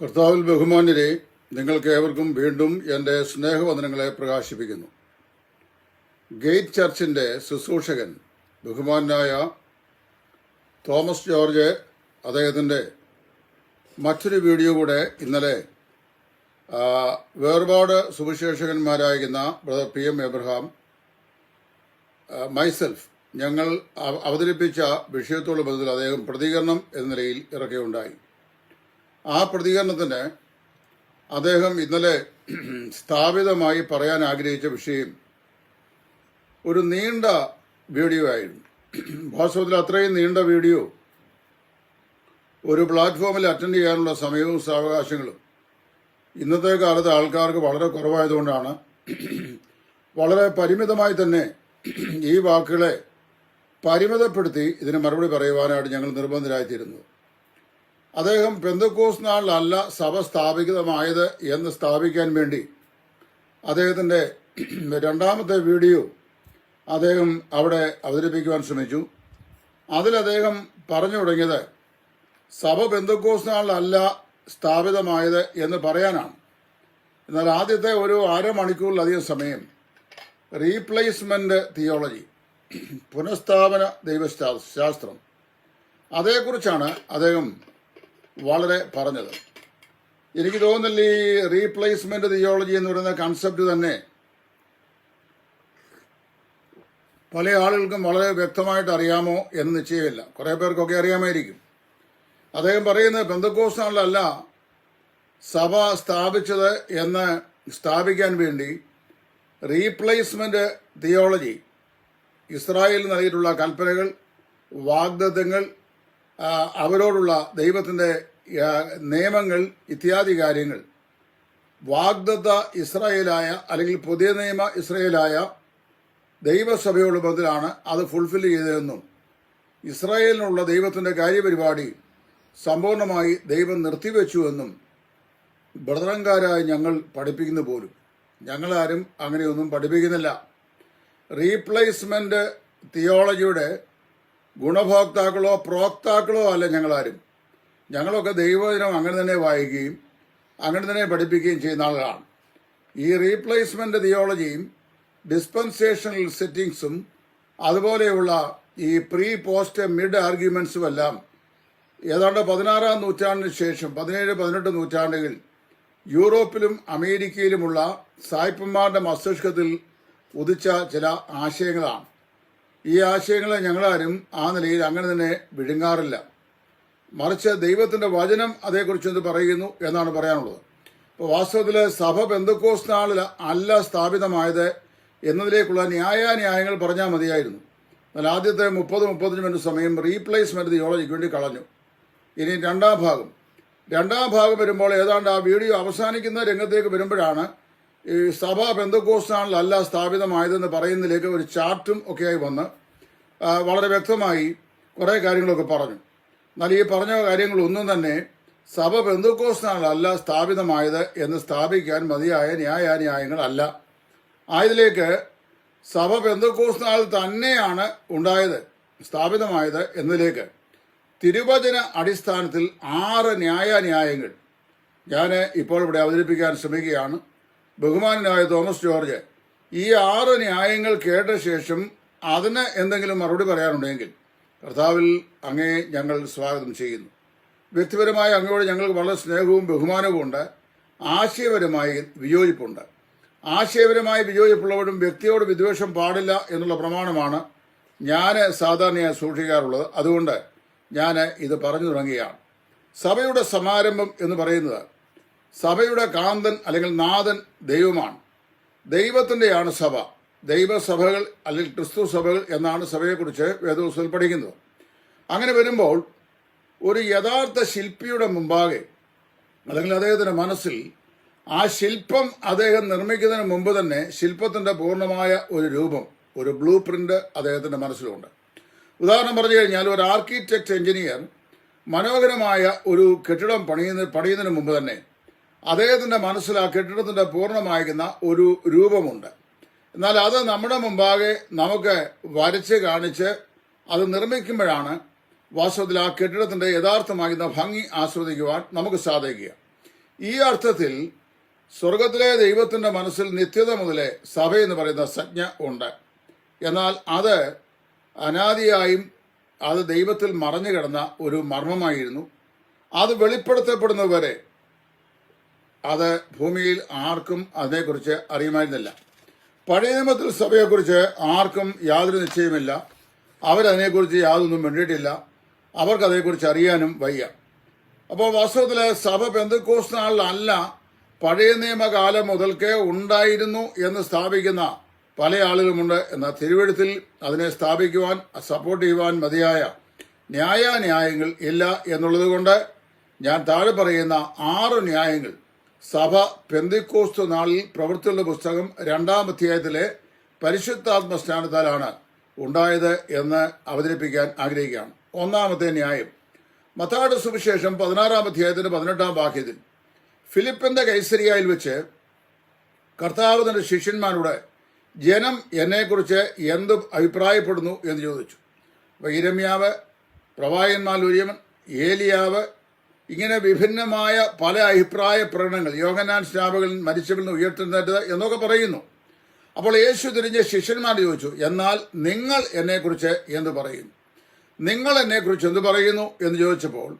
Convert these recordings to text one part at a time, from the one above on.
കർത്താവിൽ ബഹുമാന്യരെ നിങ്ങൾക്ക് ഏവർക്കും വീണ്ടും എന്റെ സ്നേഹവന്ദനങ്ങളെ പ്രകാശിപ്പിക്കുന്നു. ഗേറ്റ് ചർച്ചിന്റെ ശുശ്രൂഷകൻ ബഹുമാനായ തോമസ് ജോർജ് അദ്ദേഹത്തിന്റെ മറ്റൊരു വീഡിയോ കൂടെ ഇന്നലെ വേർപാട് സുവിശേഷകന്മാരായിരിക്കുന്ന brother P M Abraham myself ഞങ്ങൾ അവതരിപ്പിച്ച വിഷയത്തോട് ബന്ധത്തിൽ അദ്ദേഹം പ്രതികരണം എന്ന നിലയിൽ ഇറക്കുകയുണ്ടായി ആ പ്രതികരണത്തിന് അദ്ദേഹം ഇന്നലെ സ്ഥാപിതമായി പറയാൻ ആഗ്രഹിച്ച വിഷയം ഒരു നീണ്ട വീഡിയോ ആയിരുന്നു. വാസ്തവത്തിൽ അത്രയും നീണ്ട വീഡിയോ ഒരു പ്ലാറ്റ്ഫോമിൽ അറ്റൻഡ് ചെയ്യാനുള്ള സമയവും സാവകാശങ്ങളും ഇന്നത്തെ കാലത്ത് ആൾക്കാർക്ക് വളരെ കുറവായതുകൊണ്ടാണ് വളരെ പരിമിതമായി തന്നെ ഈ വാക്കുകളെ പരിമിതപ്പെടുത്തി ഇതിന് മറുപടി പറയുവാനായിട്ട് ഞങ്ങൾ നിർബന്ധരായിത്തീരുന്നത് അദ്ദേഹം പെന്തക്കോസ് നാളിലല്ല സഭ സ്ഥാപിതമായത് എന്ന് സ്ഥാപിക്കാൻ വേണ്ടി. അദ്ദേഹത്തിന്റെ രണ്ടാമത്തെ വീഡിയോ അദ്ദേഹം അവിടെ അവതരിപ്പിക്കുവാൻ ശ്രമിച്ചു. അതിൽ അദ്ദേഹം പറഞ്ഞു തുടങ്ങിയത് സഭ ബന്ധുക്കോസ് നാളിലല്ല സ്ഥാപിതമായത് എന്ന് പറയാനാണ്. എന്നാൽ ആദ്യത്തെ ഒരു അരമണിക്കൂറിലധികം സമയം. Replacement theology പുനഃസ്ഥാപന ദൈവശാസ്ത്രം. അതേക്കുറിച്ചാണ് അദ്ദേഹം വളരെ പറഞ്ഞത്. എനിക്ക് തോന്നുന്നില്ല ഈ റീപ്ലേസ്മെന്റ് തിയോളജി എന്ന് പറയുന്ന കൺസെപ്റ്റ് തന്നെ പല ആളുകൾക്കും വളരെ വ്യക്തമായിട്ട് അറിയാമോ എന്ന് നിശ്ചയമില്ല. കുറേ പേർക്കൊക്കെ അറിയാമായിരിക്കും. അദ്ദേഹം പറയുന്നത് പെന്തക്കോസ്താളിലല്ല സഭ സ്ഥാപിച്ചത് എന്ന് സ്ഥാപിക്കാൻ വേണ്ടി റീപ്ലേസ്മെന്റ് തിയോളജി ഇസ്രായേലിൽ നൽകിയിട്ടുള്ള കൽപ്പനകൾ വാഗ്ദത്തങ്ങൾ അവരോടുള്ള ദൈവത്തിന്റെ നിയമങ്ങൾ ഇത്യാദി കാര്യങ്ങൾ. വാഗ്ദത്ത ഇസ്രായേലായ അല്ലെങ്കിൽ പുതിയ നിയമ ഇസ്രായേലായ ദൈവസഭയോട് ബന്ധത്തിലാണ് അത് ഫുൾഫിൽ ചെയ്തതെന്നും ഇസ്രായേലിനുള്ള ദൈവത്തിന്റെ കാര്യപരിപാടി സമ്പൂർണമായി ദൈവം നിർത്തിവെച്ചുവെന്നും ബ്രദറങ്കാരായി ഞങ്ങൾ പഠിപ്പിക്കുന്നു പോലും. ഞങ്ങളാരും അങ്ങനെയൊന്നും പഠിപ്പിക്കുന്നില്ല. റീപ്ലേസ്മെന്റ് തിയോളജിയുടെ ഗുണഭോക്താക്കളോ പ്രോക്താക്കളോ അല്ല ഞങ്ങളാരും. ഞങ്ങളൊക്കെ ദൈവദിനം അങ്ങനെ തന്നെ വായിക്കുകയും അങ്ങനെ തന്നെ പഠിപ്പിക്കുകയും ചെയ്യുന്ന ആളുകളാണ്. ഈ റീപ്ലേസ്മെന്റ് തിയോളജിയും ഡിസ്പെൻസേഷണൽ സെറ്റിങ്സും അതുപോലെയുള്ള ഈ പ്രീ പോസ്റ്റ് മിഡ് ആർഗ്യുമെന്റ്സും എല്ലാം ഏതാണ്ട് പതിനാറാം നൂറ്റാണ്ടിന് ശേഷം പതിനേഴ് പതിനെട്ട് നൂറ്റാണ്ടുകളിൽ യൂറോപ്പിലും അമേരിക്കയിലുമുള്ള സായിപ്പന്മാരുടെ മസ്തിഷ്കത്തിൽ ഉദിച്ച ചില ആശയങ്ങളാണ്. ഈ ആശയങ്ങളെ ഞങ്ങളാരും ആ നിലയിൽ അങ്ങനെ തന്നെ വിഴുങ്ങാറില്ല. മറിച്ച് ദൈവത്തിന്റെ വചനം അതേക്കുറിച്ച് എന്ത് പറയുന്നു എന്നാണ് പറയാനുള്ളത്. ഇപ്പോൾ വാസ്തവത്തിൽ സഭ ബന്ധുക്കോസ് നാളിൽ അല്ല സ്ഥാപിതമായത് എന്നതിലേക്കുള്ള ന്യായാന്യായങ്ങൾ പറഞ്ഞാൽ മതിയായിരുന്നു. എന്നാൽ ആദ്യത്തെ മുപ്പത് മുപ്പത്തഞ്ച് മിനിറ്റ് സമയം റീപ്ലേസ്മെന്റ് തിയോളജിക്ക് വേണ്ടി കളഞ്ഞു. ഇനി രണ്ടാം ഭാഗം. രണ്ടാം ഭാഗം വരുമ്പോൾ ഏതാണ്ട് ആ വീഡിയോ അവസാനിക്കുന്ന രംഗത്തേക്ക് വരുമ്പോഴാണ് ഈ സഭ ബന്ധുക്കോസ്താണിലല്ല സ്ഥാപിതമായതെന്ന് പറയുന്നതിലേക്ക് ഒരു ചാർട്ടും ഒക്കെയായി വന്ന് വളരെ വ്യക്തമായി കുറേ കാര്യങ്ങളൊക്കെ പറഞ്ഞു. എന്നാൽ ഈ പറഞ്ഞ കാര്യങ്ങളൊന്നും തന്നെ സഭ ബന്ധുക്കോസ്താണിലല്ല സ്ഥാപിതമായത് എന്ന് സ്ഥാപിക്കാൻ മതിയായ ന്യായാന്യായങ്ങളല്ല ആയതിലേക്ക് സഭ ബന്ധുക്കോസ്നാൾ തന്നെയാണ് ഉണ്ടായത് സ്ഥാപിതമായത് എന്നതിലേക്ക് തിരുവചന അടിസ്ഥാനത്തിൽ ആറ് ന്യായാന്യായങ്ങൾ ഞാൻ ഇപ്പോൾ ഇവിടെ അവതരിപ്പിക്കാൻ ശ്രമിക്കുകയാണ്. ബഹുമാനായ തോമസ് ജോർജ് ഈ ആറ് ന്യായങ്ങൾ കേട്ട ശേഷം അതിന് എന്തെങ്കിലും മറുപടി പറയാനുണ്ടെങ്കിൽ കർത്താവിൽ അങ്ങേ ഞങ്ങൾ സ്വാഗതം ചെയ്യുന്നു. വ്യക്തിപരമായ അങ്ങയോട് ഞങ്ങൾക്ക് വളരെ സ്നേഹവും ബഹുമാനവും ഉണ്ട്. ആശയപരമായി വിയോജിപ്പുണ്ട്. ആശയപരമായി വിയോജിപ്പുള്ളവരും വ്യക്തിയോട് വിദ്വേഷം പാടില്ല എന്നുള്ള പ്രമാണമാണ് ഞാൻ സാധാരണയായി സൂക്ഷിക്കാറുള്ളത്. അതുകൊണ്ട് ഞാൻ ഇത് പറഞ്ഞു തുടങ്ങുകയാണ്. സഭയുടെ സമാരംഭം എന്ന് പറയുന്നത് സഭയുടെ കാന്തൻ അല്ലെങ്കിൽ നാഥൻ ദൈവമാണ്. ദൈവത്തിന്റെയാണ് സഭ. ദൈവസഭകൾ അല്ലെങ്കിൽ ക്രിസ്തു സഭകൾ എന്നാണ് സഭയെക്കുറിച്ച് വേദപുസ്തകത്തിൽ പഠിക്കുന്നത്. അങ്ങനെ വരുമ്പോൾ ഒരു യഥാർത്ഥ ശില്പിയുടെ മുമ്പാകെ അല്ലെങ്കിൽ അദ്ദേഹത്തിന്റെ മനസ്സിൽ ആ ശില്പം അദ്ദേഹം നിർമ്മിക്കുന്നതിന് മുമ്പ് തന്നെ ശില്പത്തിന്റെ പൂർണമായ ഒരു രൂപം ഒരു ബ്ലൂ പ്രിന്റ് അദ്ദേഹത്തിന്റെ മനസ്സിലുണ്ട്. ഉദാഹരണം പറഞ്ഞു കഴിഞ്ഞാൽ ഒരു ആർക്കിടെക്ട് എഞ്ചിനീയർ മനോഹരമായ ഒരു കെട്ടിടം പണിയുന്ന പണിയുന്നതിന് മുമ്പ് തന്നെ അദ്ദേഹത്തിന്റെ മനസ്സിൽ ആ കെട്ടിടത്തിന്റെ പൂർണമായിരിക്കുന്ന ഒരു രൂപമുണ്ട്. എന്നാൽ അത് നമ്മുടെ മുമ്പാകെ നമുക്ക് വരച്ച് കാണിച്ച് അത് നിർമ്മിക്കുമ്പോഴാണ് വാസ്തവത്തിൽ ആ കെട്ടിടത്തിന്റെ യഥാർത്ഥമാകുന്ന ഭംഗി ആസ്വദിക്കുവാൻ നമുക്ക് സാധിക്കുക. ഈ അർത്ഥത്തിൽ സ്വർഗത്തിലെ ദൈവത്തിന്റെ മനസ്സിൽ നിത്യത മുതലേ സഭ എന്ന് പറയുന്ന സംജ്ഞ ഉണ്ട്. എന്നാൽ അത് അനാദിയായും അത് ദൈവത്തിൽ മറഞ്ഞു കിടന്ന ഒരു മർമ്മമായിരുന്നു. അത് വെളിപ്പെടുത്തപ്പെടുന്നവരെ അത് ഭൂമിയിൽ ആർക്കും അതിനെക്കുറിച്ച് അറിയുമായിരുന്നില്ല. പഴയ നിയമത്തിൽ സഭയെക്കുറിച്ച് ആർക്കും യാതൊരു നിശ്ചയമില്ല അവരതിനെക്കുറിച്ച് യാതൊന്നും വേണ്ടിയിട്ടില്ല അവർക്ക് അതേക്കുറിച്ച് അറിയാനും വയ്യ. അപ്പോൾ വാസ്തവത്തിൽ സഭ പെന്തക്കോസ് നാളിലല്ല പഴയ നിയമകാലം മുതൽക്കേ ഉണ്ടായിരുന്നു എന്ന് സ്ഥാപിക്കുന്ന പല ആളുകളുമുണ്ട് എന്നാൽ തിരുവഴുത്തിൽ അതിനെ സ്ഥാപിക്കുവാൻ സപ്പോർട്ട് ചെയ്യുവാൻ മതിയായ ന്യായാന്യായങ്ങൾ ഇല്ല എന്നുള്ളത് കൊണ്ട് ഞാൻ താഴെ പറയുന്ന ആറ് ന്യായങ്ങൾ സഭ പെന്തിക്കോസ്തു നാളിൽ പ്രവൃത്തിയുള്ള പുസ്തകം രണ്ടാം അധ്യായത്തിലെ പരിശുദ്ധാത്മ സ്നാനത്താലാണ് ഉണ്ടായത് എന്ന് അവതരിപ്പിക്കാൻ ആഗ്രഹിക്കുകയാണ്. ഒന്നാമത്തെ ന്യായം. മത്താട് സുവിശേഷം പതിനാറാം അധ്യായത്തിന്റെ പതിനെട്ടാം വാക്യത്തിൽ ഫിലിപ്പിന്റെ കൈസരിയായിൽ വെച്ച് കർത്താവ് തന്റെ ശിഷ്യന്മാരോട് ജനം എന്നെക്കുറിച്ച് എന്ത് അഭിപ്രായപ്പെടുന്നു എന്ന് ചോദിച്ചു. അപ്പോൾ ഇരമ്യാവ് പ്രവായന്മാലൂര്യവൻ ഏലിയാവ് ഇങ്ങനെ വിഭിന്നമായ പല അഭിപ്രായ പ്രകടനങ്ങൾ യോഗനാൻ സ്നാപകൻ മരിച്ചവരിൽ ഉയർത്തുന്നത് എന്നൊക്കെ പറയുന്നു. അപ്പോൾ യേശു തിരിഞ്ഞ് ശിഷ്യന്മാർ ചോദിച്ചു എന്നാൽ നിങ്ങൾ എന്നെക്കുറിച്ച് എന്ത് പറയുന്നു? നിങ്ങൾ എന്നെക്കുറിച്ച് എന്ത് പറയുന്നു? എന്ന് ചോദിച്ചപ്പോൾ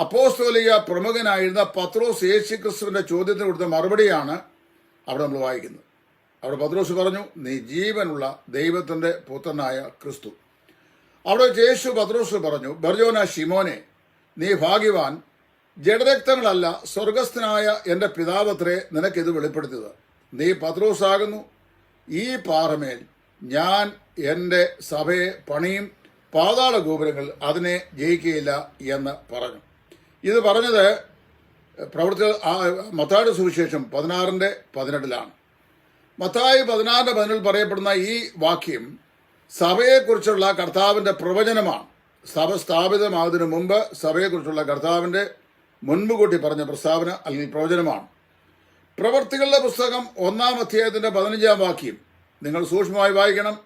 അപ്പോസ്തോലിക പ്രമുഖനായിരുന്ന പത്രോസ് യേശു ക്രിസ്തുവിന്റെ ചോദ്യത്തിന് കൊടുത്ത മറുപടിയാണ് അവിടെ നമ്മൾ വായിക്കുന്നത്. അവിടെ പത്രോസ് പറഞ്ഞു നീ ജീവനുള്ള ദൈവത്തിന്റെ പുത്രനായ ക്രിസ്തു. അവിടെ യേശു പത്രോസ് പറഞ്ഞു ബർജോന ഷിമോനെ നീ ഭാഗ്യവാൻ ജഡരക്തങ്ങളല്ല സ്വർഗസ്ഥനായ എന്റെ പിതാവത്രേ നിനക്കിത് വെളിപ്പെടുത്തിയത്. നീ പത്രോസാകുന്നു. ഈ പാറമേൽ ഞാൻ എന്റെ സഭയെ പണിയും പാതാള ഗോപുരങ്ങൾ അതിനെ ജയിക്കുകയില്ല എന്ന് പറഞ്ഞു. ഇത് പറഞ്ഞത് പ്രവർത്തി മത്തായുടെ സുവിശേഷം പതിനാറിന്റെ പതിനെട്ടിലാണ്. മത്തായി പതിനാറിന്റെ പതിനെട്ടിൽ പറയപ്പെടുന്ന ഈ വാക്യം സഭയെക്കുറിച്ചുള്ള കർത്താവിന്റെ പ്രവചനമാണ്. സഭ സ്ഥാപിതമാകുന്നതിന് മുമ്പ് സഭയെക്കുറിച്ചുള്ള കർത്താവിന്റെ മുൻപ് കൂട്ടി പറഞ്ഞ പ്രസ്താവന അല്ലെങ്കിൽ പ്രവചനമാണ്. പ്രവർത്തികളുടെ പുസ്തകം ഒന്നാം അധ്യായത്തിന്റെ പതിനഞ്ചാം വാക്യം. നിങ്ങൾ സൂക്ഷ്മമായി വായിക്കണം.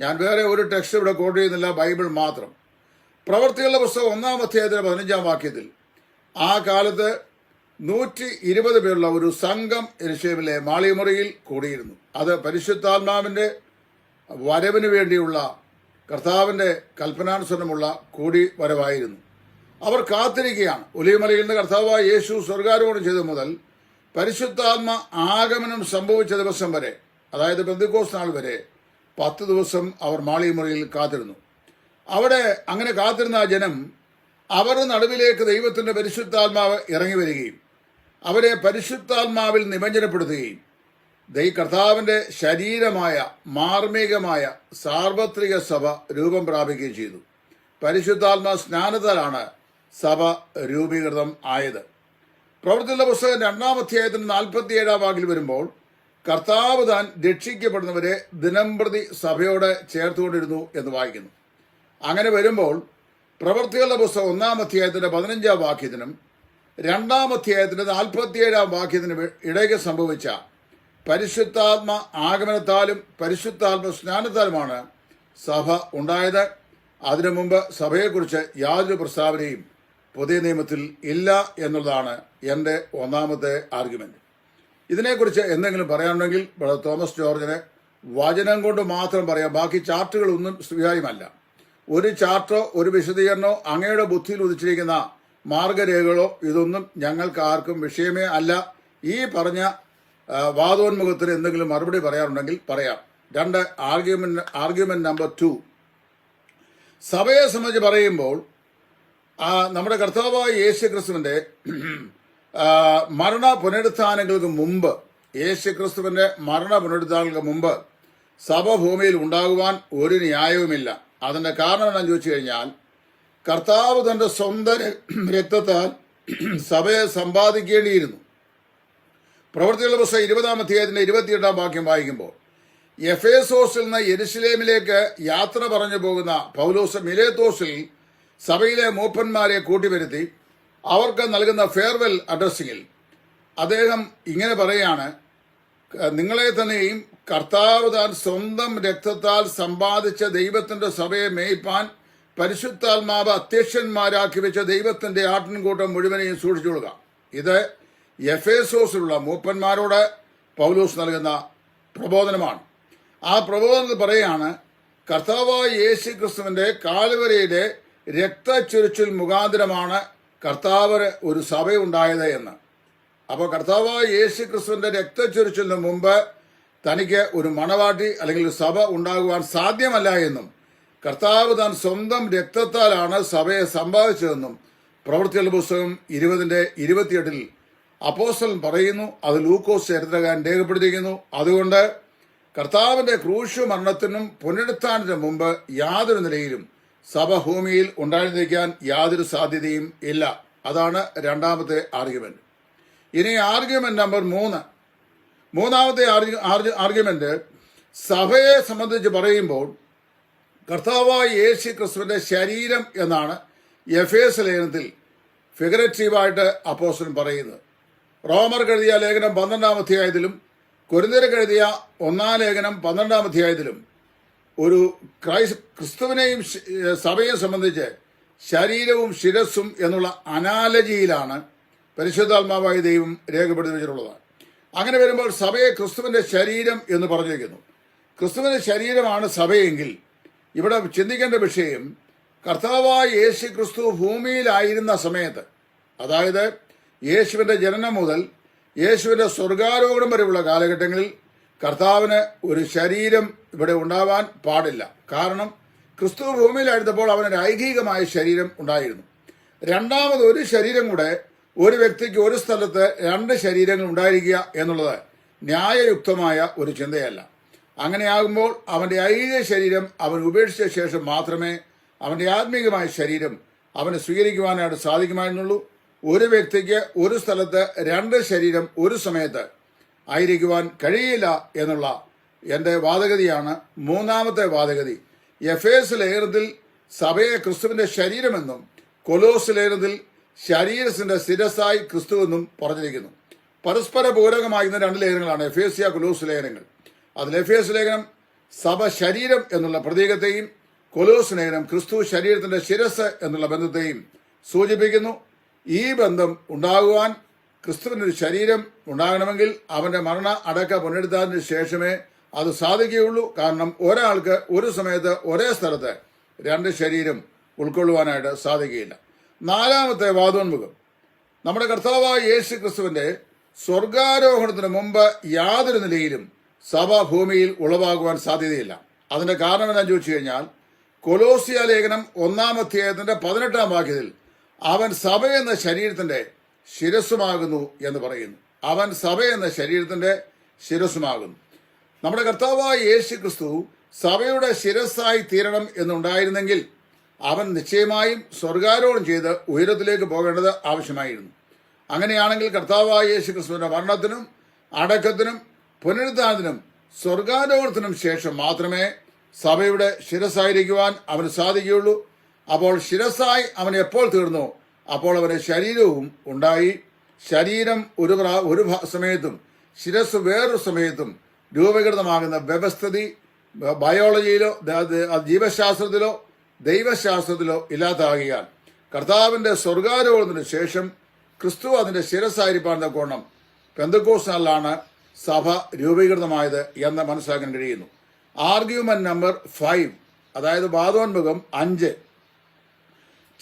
ഞാൻ വേറെ ഒരു ടെക്സ്റ്റ് ഇവിടെ കോട്ട് ചെയ്യുന്നില്ല ബൈബിൾ മാത്രം. പ്രവർത്തികളുടെ പുസ്തകം ഒന്നാം അധ്യായത്തിന്റെ പതിനഞ്ചാം വാക്യത്തിൽ ആ കാലത്ത് നൂറ്റി ഇരുപത് പേരുള്ള ഒരു സംഘം എരിശേമിലെ മാളിമുറിയിൽ കൂടിയിരുന്നു. അത് പരിശുദ്ധാത്മാവിന്റെ വരവിന് വേണ്ടിയുള്ള കർത്താവിന്റെ കൽപ്പനാനുസരണമുള്ള കൂടി വരവായിരുന്നു അവർ കാത്തിരിക്കുകയാണ്. ഒലിമലയിൽ നിന്ന് കർത്താവായ യേശു സ്വർഗാരോപണം ചെയ്തു മുതൽ പരിശുദ്ധാത്മ ആഗമനം സംഭവിച്ച ദിവസം വരെ അതായത് ബന്ധുക്കോസ് നാൾ വരെ പത്ത് ദിവസം അവർ മാളിമുറിയിൽ കാത്തിരുന്നു. അവിടെ അങ്ങനെ കാത്തിരുന്ന ആ ജനം അവരുടെ നടുവിലേക്ക് ദൈവത്തിന്റെ പരിശുദ്ധാത്മാവ് ഇറങ്ങി വരികയും അവരെ പരിശുദ്ധാത്മാവിൽ നിമഞ്ജനപ്പെടുത്തുകയും ദൈ കർത്താവിന്റെ ശരീരമായ മാർമികമായ സാർവത്രിക സഭ രൂപം പ്രാപിക്കുകയും ചെയ്തു. പരിശുദ്ധാത്മാ സ്നാനത്താലാണ് സഭ രൂപീകൃതം ആയത്. പ്രവർത്തിയുള്ള പുസ്തകം രണ്ടാം അധ്യായത്തിന് നാൽപ്പത്തിയേഴാം വാക്കിൽ വരുമ്പോൾ കർത്താവ് താൻ രക്ഷിക്കപ്പെടുന്നവരെ ദിനംപ്രതി സഭയോടെ ചേർത്തുകൊണ്ടിരുന്നു എന്ന് വായിക്കുന്നു. അങ്ങനെ വരുമ്പോൾ പ്രവർത്തികളുടെ പുസ്തകം ഒന്നാം അധ്യായത്തിന്റെ പതിനഞ്ചാം വാക്യത്തിനും രണ്ടാം അധ്യായത്തിന്റെ നാൽപ്പത്തിയേഴാം വാക്യത്തിനും ഇടയ്ക്ക് സംഭവിച്ച പരിശുദ്ധാത്മ ആഗമനത്താലും പരിശുദ്ധാത്മ സ്നാനത്താലുമാണ് സഭ ഉണ്ടായത്. അതിനു മുമ്പ് സഭയെക്കുറിച്ച് യാതൊരു പ്രസ്താവനയും പുതിയ നിയമത്തിൽ ഇല്ല എന്നുള്ളതാണ് എന്റെ ഒന്നാമത്തെ ആർഗ്യുമെന്റ് ഇതിനെക്കുറിച്ച് എന്തെങ്കിലും പറയാനുണ്ടെങ്കിൽ തോമസ് ജോർജിനെ വചനം കൊണ്ട് മാത്രം പറയാം. ബാക്കി ചാർട്ടുകൾ ഒന്നും സ്വീകാര്യമല്ല ഒരു ചാർട്ടോ ഒരു വിശദീകരണോ അങ്ങയുടെ ബുദ്ധിയിൽ ഉദിച്ചിരിക്കുന്ന മാർഗരേഖകളോ ഇതൊന്നും ഞങ്ങൾക്ക് ആർക്കും വിഷയമേ അല്ല. ഈ പറഞ്ഞ വാദോന്മുഖത്തിന് എന്തെങ്കിലും മറുപടി പറയാറുണ്ടെങ്കിൽ പറയാം. രണ്ട് ആർഗ്യുമെന്റ് ആർഗ്യുമെന്റ് നമ്പർ ടു സഭയെ സംബന്ധിച്ച് പറയുമ്പോൾ നമ്മുടെ കർത്താവായ യേശു ക്രിസ്തുവിന്റെ മരണ പുനരുത്ഥാനങ്ങൾക്ക് മുമ്പ് യേശു ക്രിസ്തുവിന്റെ മരണ പുനരുത്ഥാനങ്ങൾക്ക് മുമ്പ് സഭ ഭൂമിയിൽ ഉണ്ടാകുവാൻ ഒരു ന്യായവുമില്ല. അതിന്റെ കാരണം എന്താണെന്ന് ചോദിച്ചു കഴിഞ്ഞാൽ കർത്താവ് തന്റെ സ്വന്തം രക്തത്താൽ സഭയെ സമ്പാദിക്കേണ്ടിയിരുന്നു. പ്രവർത്തികളുടെ പുസ്തകം ഇരുപതാം അധ്യായത്തിന്റെ ഇരുപത്തിയെട്ടാം വാക്യം വായിക്കുമ്പോൾ എഫേസോസിൽ നിന്ന് യെരുശലേമിലേക്ക് യാത്ര പറഞ്ഞു പോകുന്ന പൗലോസ് മിലേത്തോസിൽ സഭയിലെ മൂപ്പന്മാരെ കൂട്ടിവരുത്തി അവർക്ക് നൽകുന്ന ഫെയർവെൽ അഡ്രസ്സിങ്ങിൽ അദ്ദേഹം ഇങ്ങനെ പറയാണ് നിങ്ങളെ തന്നെയും കർത്താവ് താൻ സ്വന്തം രക്തത്താൽ സമ്പാദിച്ച ദൈവത്തിന്റെ സഭയെ മേയ്പാൻ പരിശുദ്ധാത്മാവ് അധ്യക്ഷന്മാരാക്കി വെച്ച ദൈവത്തിന്റെ ആട്ടിൻകൂട്ടം മുഴുവനെയും സൂക്ഷിച്ചു കൊടുക്കുക ഇത് എഫേസോസിലുള്ള മൂപ്പന്മാരോട് പൗലൂസ് നൽകുന്ന പ്രബോധനമാണ്. ആ പ്രബോധനത്തിൽ പറയുകയാണ് കർത്താവായ യേശു ക്രിസ്തുവിന്റെ കാലുവരയിലെ രക്തച്ചൊരിച്ചിൽ മുഖാന്തരമാണ് കർത്താവിന് ഒരു സഭയുണ്ടായത് എന്ന്. അപ്പോൾ കർത്താവ് യേശു ക്രിസ്തുവിന്റെ രക്തച്ചൊരിച്ചിലിന് മുമ്പ് തനിക്ക് ഒരു മണവാട്ടി അല്ലെങ്കിൽ ഒരു സഭ ഉണ്ടാകുവാൻ സാധ്യമല്ല എന്നും കർത്താവ് താൻ സ്വന്തം രക്തത്താലാണ് സഭയെ സമ്പാദിച്ചതെന്നും പ്രവൃത്തികളുടെ പുസ്തകം ഇരുപതിന്റെ ഇരുപത്തിയെട്ടിൽ അപ്പോസ്റ്റൽ പറയുന്നു. അത് ലൂക്കോസ് ചരിത്രകാരൻ രേഖപ്പെടുത്തിയിരിക്കുന്നു. അതുകൊണ്ട് കർത്താവിന്റെ ക്രൂശു മരണത്തിനും പുനരുത്ഥാനത്തിനും മുമ്പ് യാതൊരു നിലയിലും സഭ ഭൂമിയിൽ ഉണ്ടായിരുന്നിരിക്കാൻ യാതൊരു സാധ്യതയും ഇല്ല. അതാണ് രണ്ടാമത്തെ ആർഗ്യുമെന്റ് ഇനി ആർഗ്യുമെന്റ് നമ്പർ മൂന്ന്. മൂന്നാമത്തെ ആർഗ്യുമെന്റ് സഭയെ സംബന്ധിച്ച് പറയുമ്പോൾ കർത്താവായ യേശു ക്രിസ്തുവിന്റെ ശരീരം എന്നാണ് എഫ് എസ് ലേഖനത്തിൽ ഫിഗറേറ്റീവായിട്ട് അപ്പോസ്റ്റൻ പറയുന്നത്. റോമർ എഴുതിയ ലേഖനം പന്ത്രണ്ടാം അധ്യായത്തിലും കുരുന്തരക്ക് എഴുതിയ ഒന്നാം ലേഖനം പന്ത്രണ്ടാം അധ്യായത്തിലും ഒരു ക്രൈസ് ക്രിസ്തുവിനെയും സഭയെ സംബന്ധിച്ച് ശരീരവും ശിരസ്സും എന്നുള്ള അനാലജിയിലാണ് പരിശുദ്ധാത്മാവായ ദൈവം രേഖപ്പെടുത്തി വെച്ചിട്ടുള്ളത് അങ്ങനെ വരുമ്പോൾ സഭയെ ക്രിസ്തുവിന്റെ ശരീരം എന്ന് പറഞ്ഞിരിക്കുന്നു. ക്രിസ്തുവിന്റെ ശരീരമാണ് സഭയെങ്കിൽ ഇവിടെ ചിന്തിക്കേണ്ട വിഷയം കർത്താവായ യേശു ക്രിസ്തു ഭൂമിയിലായിരുന്ന സമയത്ത് അതായത് യേശുവിന്റെ ജനനം മുതൽ യേശുവിന്റെ സ്വർഗാരോഹണം വരെയുള്ള കാലഘട്ടങ്ങളിൽ കർത്താവിന് ഒരു ശരീരം ഇവിടെ ഉണ്ടാവാൻ പാടില്ല. കാരണം ക്രിസ്തു ഭൂമിയിലായിരുന്നപ്പോൾ അവന് ഐഹികമായ ശരീരം ഉണ്ടായിരുന്നു. രണ്ടാമത് ഒരു ശരീരം കൂടെ ഒരു വ്യക്തിക്ക് ഒരു സ്ഥലത്ത് രണ്ട് ശരീരങ്ങൾ ഉണ്ടായിരിക്കുക എന്നുള്ളത് ന്യായയുക്തമായ ഒരു ചിന്തയല്ല. അങ്ങനെയാകുമ്പോൾ അവന്റെ ഐഹിക ശരീരം അവൻ ഉപേക്ഷിച്ച ശേഷം മാത്രമേ അവന്റെ ആത്മീകമായ ശരീരം അവന് സ്വീകരിക്കുവാനായിട്ട് സാധിക്കുമായിരുന്നുള്ളൂ. ഒരു വ്യക്തിക്ക് ഒരു സ്ഥലത്ത് രണ്ട് ശരീരം ഒരു സമയത്ത് ആയിരിക്കുവാൻ കഴിയില്ല എന്നുള്ള എന്റെ വാദഗതിയാണ് മൂന്നാമത്തെ വാദഗതി. എഫ് എസ് ലേഖനത്തിൽ സഭയെ ക്രിസ്തുവിന്റെ ശരീരമെന്നും കൊലോസ് ലേഖനത്തിൽ ശരീരത്തിന്റെ സ്ഥിരസായി ക്രിസ്തു എന്നും പറഞ്ഞിരിക്കുന്നു. പരസ്പര പൂരകമായിരുന്ന രണ്ട് ലേഖനങ്ങളാണ്. എഫേസിയ കൊലോസ് ലേഖനങ്ങൾ. അതിൽ എഫേസ് ലേഖനം സഭ ശരീരം എന്നുള്ള പ്രതീകത്തെയും കൊലോസ് ലേഖനം ക്രിസ്തു ശരീരത്തിന്റെ ശിരസ് എന്നുള്ള ബന്ധത്തെയും സൂചിപ്പിക്കുന്നു. ഈ ബന്ധം ഉണ്ടാകുവാൻ ക്രിസ്തുവിനൊരു ശരീരം ഉണ്ടാകണമെങ്കിൽ അവന്റെ മരണ അടക്ക പുനരുദ്ധാരത്തിന് ശേഷമേ അത് സാധിക്കുകയുള്ളൂ. കാരണം ഒരാൾക്ക് ഒരു സമയത്ത് ഒരേ സ്ഥലത്ത് രണ്ട് ശരീരം ഉൾക്കൊള്ളുവാനായിട്ട് സാധിക്കുകയില്ല. നാലാമത്തെ വാദോന്മുഖം. നമ്മുടെ കർത്താവായ യേശു ക്രിസ്തുവിന്റെ സ്വർഗാരോഹണത്തിന് മുമ്പ് യാതൊരു നിലയിലും സഭ ഭൂമിയിൽ ഉളവാകുവാൻ സാധ്യതയില്ല. അതിന്റെ കാരണം എന്താ ചോദിച്ചു കഴിഞ്ഞാൽ കൊലോസിയ ലേഖനം ഒന്നാം അധ്യായത്തിന്റെ പതിനെട്ടാം വാക്യത്തിൽ അവൻ സഭ എന്ന ശരീരത്തിന്റെ ശിരസ്സുമാകുന്നു എന്ന് പറയുന്നു. അവൻ സഭ എന്ന ശരീരത്തിന്റെ ശിരസ്സുമാകുന്നു. നമ്മുടെ കർത്താവായ യേശു ക്രിസ്തു സഭയുടെ ശിരസ്സായി തീരണം എന്നുണ്ടായിരുന്നെങ്കിൽ അവൻ നിശ്ചയമായും സ്വർഗാരോഹണം ചെയ്ത് ഉയരത്തിലേക്ക് പോകേണ്ടത് ആവശ്യമായിരുന്നു. അങ്ങനെയാണെങ്കിൽ കർത്താവായ യേശു ക്രിസ്തുവിന്റെ മരണത്തിനും അടക്കത്തിനും പുനരുദ്ധാനത്തിനും സ്വർഗാരോഹണത്തിനും ശേഷം മാത്രമേ സഭയുടെ ശിരസ്സായിരിക്കുവാൻ അവന് സാധിക്കുകയുള്ളൂ. അപ്പോൾ ശിരസ്സായി അവൻ എപ്പോൾ തീർന്നു? അപ്പോൾ അവന് ശരീരവും ഉണ്ടായി. ശരീരം ഒരു പ്രാ- ഒരു സമയത്തും ശിരസ് വേറൊരു സമയത്തും രൂപീകൃതമാകുന്ന വ്യവസ്ഥിതി ബയോളജിയിലോ ജീവശാസ്ത്രത്തിലോ ദൈവശാസ്ത്രത്തിലോ ഇല്ലാതാകിയാൽ കർത്താവിന്റെ സ്വർഗാരോഹണത്തിന് ശേഷം ക്രിസ്തു അതിന്റെ ശിരസായിരിപ്പാണെന്ന കോണം പെന്തക്കോസ് നാളിലാണ് സഭ രൂപീകൃതമായത് എന്ന് മനസ്സിലാക്കാൻ കഴിയുന്നു. ആർഗ്യുമെന്റ് നമ്പർ ഫൈവ് അതായത് വാദോന്മുഖം അഞ്ച്.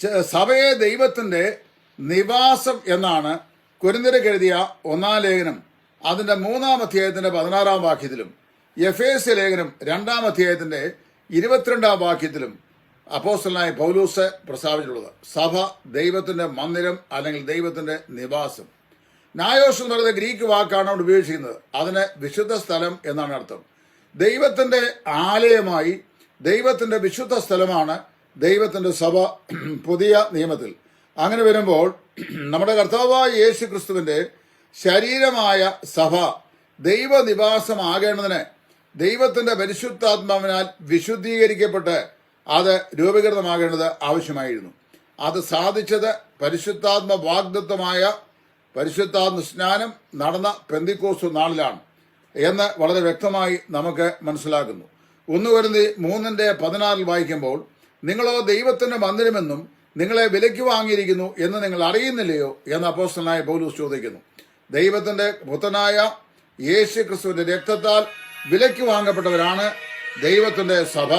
സഭയെ ദൈവത്തിന്റെ നിവാസം എന്നാണ് കുരുന്നിരക്ക് കരുതിയ ഒന്നാം ലേഖനം. അതിന്റെ മൂന്നാം അധ്യായത്തിന്റെ പതിനാറാം വാക്യത്തിലും എഫ് എസ് ലേഖനം രണ്ടാം അധ്യായത്തിന്റെ ഇരുപത്തിരണ്ടാം വാക്യത്തിലും അപ്പോസ്റ്റലായ പൗലൂസ് പ്രസ്താവിച്ചിട്ടുള്ളത്. സഭ ദൈവത്തിന്റെ മന്ദിരം അല്ലെങ്കിൽ ദൈവത്തിന്റെ നിവാസം. നായോസ് എന്ന് പറയുന്ന ഗ്രീക്ക് വാക്കാണ് അവിടെ ഉപയോഗിച്ചിരിക്കുന്നത്. അതിന് വിശുദ്ധ സ്ഥലം എന്നാണ് അർത്ഥം. ദൈവത്തിന്റെ ആലയമായി ദൈവത്തിന്റെ വിശുദ്ധ സ്ഥലമാണ് ദൈവത്തിന്റെ സഭ പുതിയ നിയമത്തിൽ. അങ്ങനെ വരുമ്പോൾ നമ്മുടെ കർത്താവായ യേശു ക്രിസ്തുവിന്റെ ശരീരമായ സഭ ദൈവനിവാസമാകേണ്ടതിന് ദൈവത്തിന്റെ പരിശുദ്ധാത്മാവിനാൽ വിശുദ്ധീകരിക്കപ്പെട്ട് അത് രൂപീകൃതമാകേണ്ടത് ആവശ്യമായിരുന്നു. അത് സാധിച്ചത് പരിശുദ്ധാത്മ വാഗ്ദത്വമായ പരിശുദ്ധാത്മ സ്നാനം നടന്ന പെന്തിക്കോസ് നാളിലാണ് എന്ന് വളരെ വ്യക്തമായി നമുക്ക് മനസ്സിലാക്കുന്നു. ഒന്ന് മൂന്നിന്റെ പതിനാറിൽ വായിക്കുമ്പോൾ നിങ്ങളോ ദൈവത്തിന്റെ മന്ദിരമെന്നും നിങ്ങളെ വിലയ്ക്ക് വാങ്ങിയിരിക്കുന്നു എന്ന് നിങ്ങൾ അറിയുന്നില്ലയോ എന്ന് അപ്പോസ്റ്റനായ പൗലൂസ് ചോദിക്കുന്നു. ദൈവത്തിന്റെ പുത്രനായ യേശു ക്രിസ്തുവിന്റെ രക്തത്താൽ വിലയ്ക്ക് വാങ്ങപ്പെട്ടവരാണ് ദൈവത്തിന്റെ സഭ.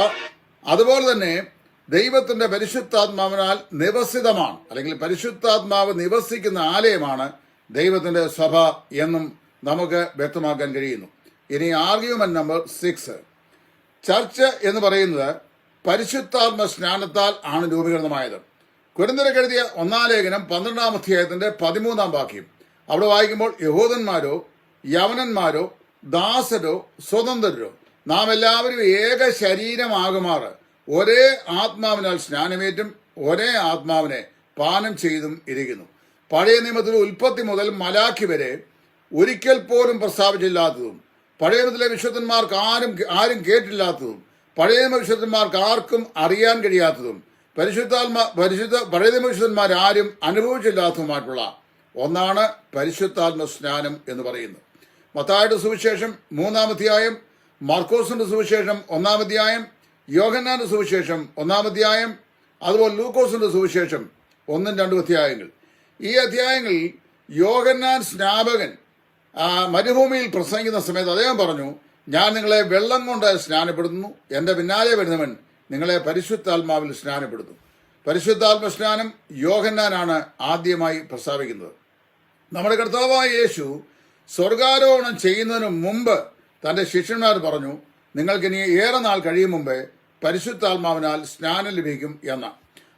അതുപോലെ തന്നെ ദൈവത്തിന്റെ പരിശുദ്ധാത്മാവിനാൽ നിവസിതമാണ് അല്ലെങ്കിൽ പരിശുദ്ധാത്മാവ് നിവസിക്കുന്ന ആലയമാണ് ദൈവത്തിന്റെ സഭ എന്നും നമുക്ക് വ്യക്തമാക്കാൻ കഴിയുന്നു. ഇനി ആർഗ്യുമെന്റ് നമ്പർ സിക്സ് ചർച്ച് എന്ന് പറയുന്നത് പരിശുദ്ധാത്മ സ്നാനത്താൽ ആണ് രൂപീകൃതമായത് കുരുന്തരക്ക് എഴുതിയ ഒന്നാം ലേഖനം പന്ത്രണ്ടാം അധ്യായത്തിന്റെ പതിമൂന്നാം വാക്യം. അവിടെ വായിക്കുമ്പോൾ യഹൂദന്മാരോ യവനന്മാരോ ദാസരോ സ്വതന്ത്രരോ നാം എല്ലാവരും ഏക ശരീരമാകുമാറ് ഒരേ ആത്മാവിനാൽ സ്നാനമേറ്റും ഒരേ ആത്മാവിനെ പാനം ചെയ്തും ഇരിക്കുന്നു. പഴയ നിയമത്തിൽ ഉൽപ്പത്തി മുതൽ മലാഖി വരെ ഒരിക്കൽ പോലും പ്രസ്താവിച്ചില്ലാത്തതും പഴയ നിയമത്തിലെ വിശുദ്ധന്മാർക്ക് ആരും ആരും കേട്ടില്ലാത്തതും പഴയ മനുഷ്യന്മാർക്ക് ആർക്കും അറിയാൻ കഴിയാത്തതും പരിശുദ്ധാത്മ പരിശുദ്ധ പഴയ മനുഷ്യന്മാർ ആരും അനുഭവിച്ചില്ലാത്തതുമായിട്ടുള്ള ഒന്നാണ് പരിശുദ്ധാത്മ സ്നാനം എന്ന് പറയുന്നത്. മത്തായുടെ സുവിശേഷം മൂന്നാമധ്യായം മാർക്കോസിന്റെ സുവിശേഷം ഒന്നാമധ്യായം യോഗന്നാന്റെ സുവിശേഷം ഒന്നാമധ്യായം അതുപോലെ ലൂക്കോസിന്റെ സുവിശേഷം ഒന്നും രണ്ടും അധ്യായങ്ങൾ. ഈ അധ്യായങ്ങളിൽ യോഹന്നാൻ സ്നാപകൻ മരുഭൂമിയിൽ പ്രസംഗിക്കുന്ന സമയത്ത് അദ്ദേഹം പറഞ്ഞു ഞാൻ നിങ്ങളെ വെള്ളം കൊണ്ട് സ്നാനപ്പെടുന്നു എന്റെ പിന്നാലെ വരുന്നവൻ നിങ്ങളെ പരിശുദ്ധാത്മാവിൽ സ്നാനപ്പെടുന്നു പരിശുദ്ധാത്മ സ്നാനം യോഹന്നാനാണ് ആദ്യമായി പ്രസ്താവിക്കുന്നത്. നമ്മുടെ കർത്താവായ യേശു സ്വർഗാരോഹണം ചെയ്യുന്നതിന് മുമ്പ് തന്റെ ശിഷ്യന്മാർ പറഞ്ഞു നിങ്ങൾക്ക് ഇനി ഏറെ നാൾ കഴിയും മുമ്പേ പരിശുദ്ധാത്മാവിനാൽ സ്നാനം ലഭിക്കും എന്ന.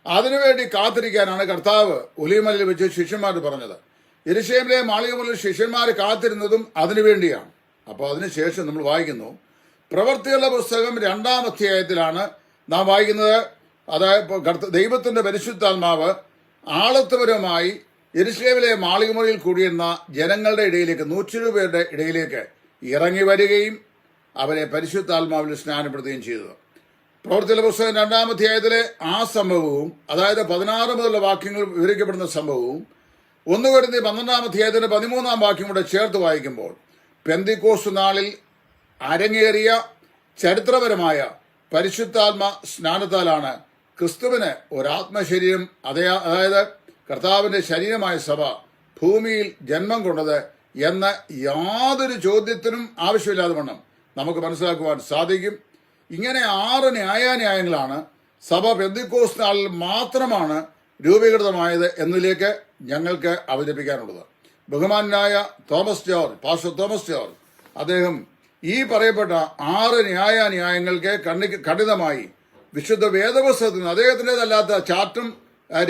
അതിനുവേണ്ടി കാത്തിരിക്കാനാണ് കർത്താവ് ഒലിമലയിൽ വെച്ച് ശിഷ്യന്മാർ പറഞ്ഞത്. എരിശേമിലെ മാളികമുള്ളിൽ ശിഷ്യന്മാർ കാത്തിരുന്നതും അതിനുവേണ്ടിയാണ്. അപ്പോൾ അതിനുശേഷം നമ്മൾ വായിക്കുന്നു. പ്രവർത്തികളുടെ പുസ്തകം രണ്ടാം അധ്യായത്തിലാണ് നാം വായിക്കുന്നത്. അതായത് ദൈവത്തിന്റെ പരിശുദ്ധാത്മാവ് ആളത്വപരമായി എരുസലേമിലെ മാളികമുറിയിൽ കൂടിയിരുന്ന ജനങ്ങളുടെ ഇടയിലേക്ക് നൂറ്റിരു പേരുടെ ഇടയിലേക്ക് ഇറങ്ങി വരികയും അവരെ പരിശുദ്ധാത്മാവിൽ സ്നാനപ്പെടുത്തുകയും ചെയ്തത് പ്രവർത്തിയുടെ പുസ്തകം രണ്ടാം അധ്യായത്തിലെ ആ സംഭവവും അതായത് പതിനാറ് മുതലുള്ള വാക്യങ്ങൾ വിവരിക്കപ്പെടുന്ന സംഭവവും ഒന്ന് വരുന്ന പന്ത്രണ്ടാം അധ്യായത്തിന്റെ പതിമൂന്നാം വാക്യം കൂടെ ചേർത്ത് വായിക്കുമ്പോൾ പെന്തിക്കോസ് നാളിൽ അരങ്ങേറിയ ചരിത്രപരമായ പരിശുദ്ധാത്മ സ്നാനത്താലാണ് ക്രിസ്തുവിന് ഒരാത്മശരീരം അതേ അതായത് കർത്താവിന്റെ ശരീരമായ സഭ ഭൂമിയിൽ ജന്മം കൊണ്ടത് എന്ന യാതൊരു ചോദ്യത്തിനും ആവശ്യമില്ലാതെ വണ്ണം നമുക്ക് മനസ്സിലാക്കുവാൻ സാധിക്കും. ഇങ്ങനെ ആറ് ന്യായാന്യായങ്ങളാണ് സഭ പെന്തിക്കോസ് നാളിൽ മാത്രമാണ് രൂപീകൃതമായത് എന്നതിലേക്ക് ഞങ്ങൾക്ക് അവതരിപ്പിക്കാനുള്ളത്. ബഹുമാനായ Thomas George pastor Thomas George അദ്ദേഹം ഈ പറയപ്പെട്ട ആറ് ന്യായാന്യായങ്ങൾക്ക് കണ്ണി കഠിനമായി വിശുദ്ധ വേദപുസ്തകത്തിൽ നിന്ന് അദ്ദേഹത്തിന്റെതല്ലാത്ത ചാർട്ടും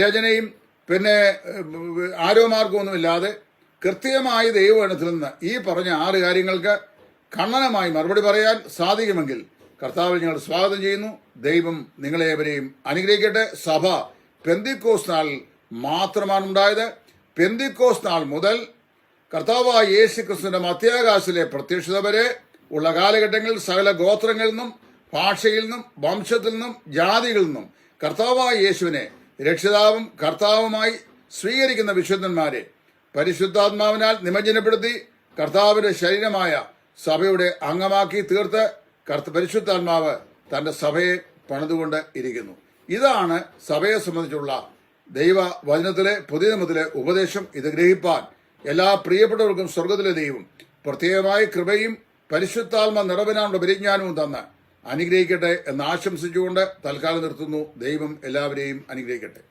രചനയും പിന്നെ ആരോമാർഗമൊന്നുമില്ലാതെ കൃത്യമായ ദൈവഗണത്തിൽ നിന്ന് ഈ പറഞ്ഞ ആറ് കാര്യങ്ങൾക്ക് കണ്ണനമായി മറുപടി പറയാൻ സാധിക്കുമെങ്കിൽ കർത്താവിൽ ഞങ്ങൾ സ്വാഗതം ചെയ്യുന്നു. ദൈവം നിങ്ങളെവരെയും അനുഗ്രഹിക്കട്ടെ. സഭ പെന്തിക്കോസ് നാളിൽ മാത്രമാണ് ഉണ്ടായത്. പെന്തിക്കോസ് നാൾ മുതൽ കർത്താവായ യേശു ക്രിസ്തുവിന്റെ മധ്യാകാശിലെ പ്രത്യക്ഷത വരെ ഉള്ള കാലഘട്ടങ്ങളിൽ സകല ഗോത്രങ്ങളിൽ നിന്നും ഭാഷയിൽ നിന്നും വംശത്തിൽ നിന്നും ജാതികളിൽ നിന്നും കർത്താവായ യേശുവിനെ രക്ഷിതാവും കർത്താവുമായി സ്വീകരിക്കുന്ന വിശുദ്ധന്മാരെ പരിശുദ്ധാത്മാവിനാൽ നിമജ്ജനപ്പെടുത്തി കർത്താവിന്റെ ശരീരമായ സഭയുടെ അംഗമാക്കി തീർത്ത് കർത്ത പരിശുദ്ധാത്മാവ് തന്റെ സഭയെ പണിതുകൊണ്ട് ഇരിക്കുന്നു. ഇതാണ് സഭയെ സംബന്ധിച്ചുള്ള ദൈവ വചനത്തിലെ പുതിയ നിയമത്തിലെ ഉപദേശം ഇത് ഗ്രഹിപ്പാൻ എല്ലാ പ്രിയപ്പെട്ടവർക്കും സ്വർഗത്തിലെ ദൈവം പ്രത്യേകമായ കൃപയും പരിശുദ്ധാത്മ നിറവിനാനുള്ള പരിജ്ഞാനവും തന്ന്. അനുഗ്രഹിക്കട്ടെ എന്ന് ആശംസിച്ചുകൊണ്ട് തൽക്കാലം നിർത്തുന്നു. ദൈവം എല്ലാവരെയും അനുഗ്രഹിക്കട്ടെ.